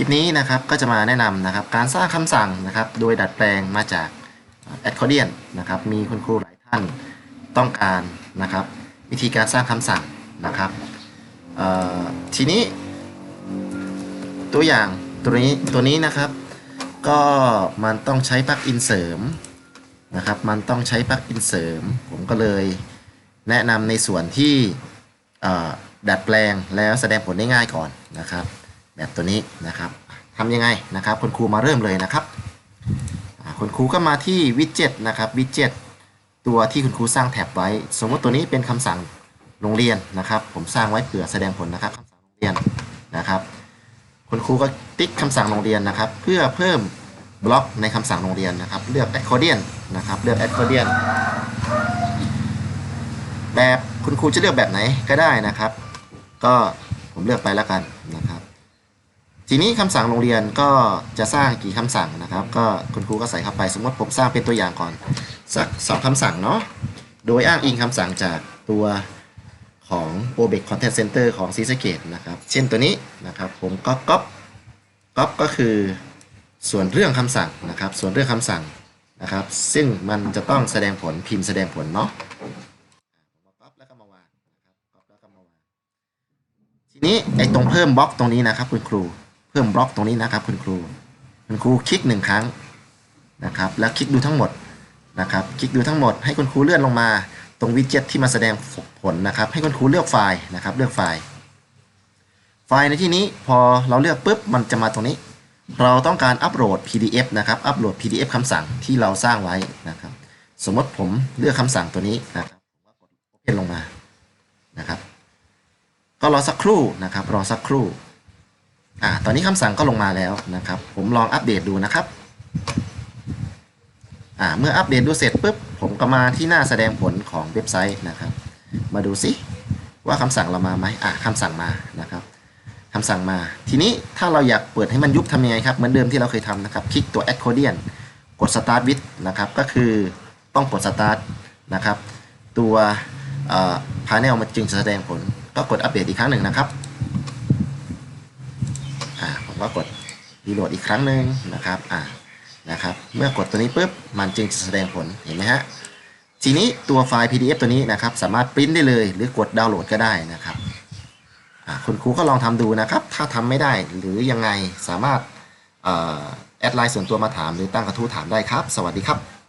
ลิปนี้นะครับก็จะมาแนะนำนะครับการสร้างคำสั่งนะครับโดยดัดแปลงมาจาก a c c o r d i o n นะครับมีคุณครูหลายท่านต้องการนะครับ วิธีการสร้างคำสั่งนะครับทีนี้ ตัวอย่างตัวนี้ตัวนี้นะครับก็มันต้องใช้ปลั๊กอินเสริมนะครับมันต้องใช้ปลั๊กอินเสริม ผมก็เลยแนะนำในส่วนที่ดัดแปลงแล้วแสดงผลได้ง่ายก่อนนะครับ แบบตัวนี้นะครับทำยังไงนะครับ คุณครูมาเริ่มเลยนะครับคุณครูก็มาที่วิดเจ็ตนะครับวิดเจ็ตตัวที่คุณครูสร้างแท็บไว้ สมมติตัวนี้เป็นคำสั่งโรงเรียนนะครับ ผมสร้างไว้เผื่อแสดงผลนะครับคำสั่งโรงเรียนนะครับ คุณครูก็ติ๊กคำสั่งโรงเรียนนะครับ เพื่อเพิ่มบล็อกในคำสั่งโรงเรียนนะครับ เลือก accordion นะครับเลือก accordion แบบคุณครูจะเลือกแบบไหนก็ได้นะครับ ก็ผมเลือกไปแล้วกันนะครับ ทีนี้คำสั่งโรงเรียนก็จะสร้างกี่คำสั่งนะครับ ก็คุณครูก็ใส่เข้าไปสมมติผมสร้างเป็นตัวอย่างก่อนสักสองคำสั่งเนาะโดยอ้างอิงคำสั่งจากตัวของ o b e c Content Center ของ c ีสเกตนะครับ เช่นตัวนี้นะครับ ผมก็ก๊อปก๊อปก็คือส่วนเรื่องคำสั่งนะครับ ส่วนเรื่องคำสั่งนะครับ ซึ่งมันจะต้องแสดงผลพิมพ์แสดงผลเนาะก็ก๊อปแล้วก็มาวางนะครับก๊อปแล้วก็มาวางทีนี้ไอ้ตรงเพิ่มบล็อกตรงนี้นะครับคุณครู เพิ่มบล็อกตรงนี้นะครับคุณครู คุณครูคลิกหนึ่งครั้งนะครับ แล้วคลิกดูทั้งหมดนะครับ คลิกดูทั้งหมดให้คุณครูเลื่อนลงมาตรงวิดเจ็ตที่มาแสดงผลนะครับ ให้คุณครูเลือกไฟล์นะครับ เลือกไฟล์ ไฟล์ในที่นี้พอเราเลือกปุ๊บมันจะมาตรงนี้ เราต้องการอัปโหลด PDF นะครับ อัปโหลด PDF คำสั่งที่เราสร้างไว้นะครับ สมมติผมเลือกคำสั่งตัวนี้นะครับผมกด Open ลงมานะครับ ก็รอสักครู่นะครับ รอสักครู่ อ่าตอนนี้คำสั่งก็ลงมาแล้วนะครับ ผมลองอัปเดตดูนะครับอ่าเมื่ออัปเดตดูเสร็จปุ๊บผมก็มาที่หน้าแสดงผลของเว็บไซต์นะครับ มาดูสิว่าคำสั่งเรามาไหมอ่าคำสั่งมานะครับคำสั่งมา ทีนี้ถ้าเราอยากเปิดให้มันยุบทำยังไงครับ เหมือนเดิมที่เราเคยทำนะครับ คลิกตัว accordion กด start with นะครับ ก็คือต้องกด start นะครับ ตัวอ่อ panel มันจึงจะแสดงผล ก็กดอัปเดตอีกครั้งหนึ่งนะครับ ก็กดรีโหลดอีกครั้งหนึ่งนะครับอ่านะครับ เมื่อกดตัวนี้ปุ๊บมันจึงจะแสดงผลเห็นไหมฮะทีนี้ตัวไฟล์ PDF ตัวนี้นะครับสามารถปริ้นได้เลยหรือกดดาวน์โหลดก็ได้นะครับคุณครูก็ลองทำดูนะครับ ถ้าทำไม่ได้หรือยังไงสามารถเอ่อแอดไลน์ส่วนตัวมาถามหรือตั้งกระทู้ถามได้ครับ สวัสดีครับ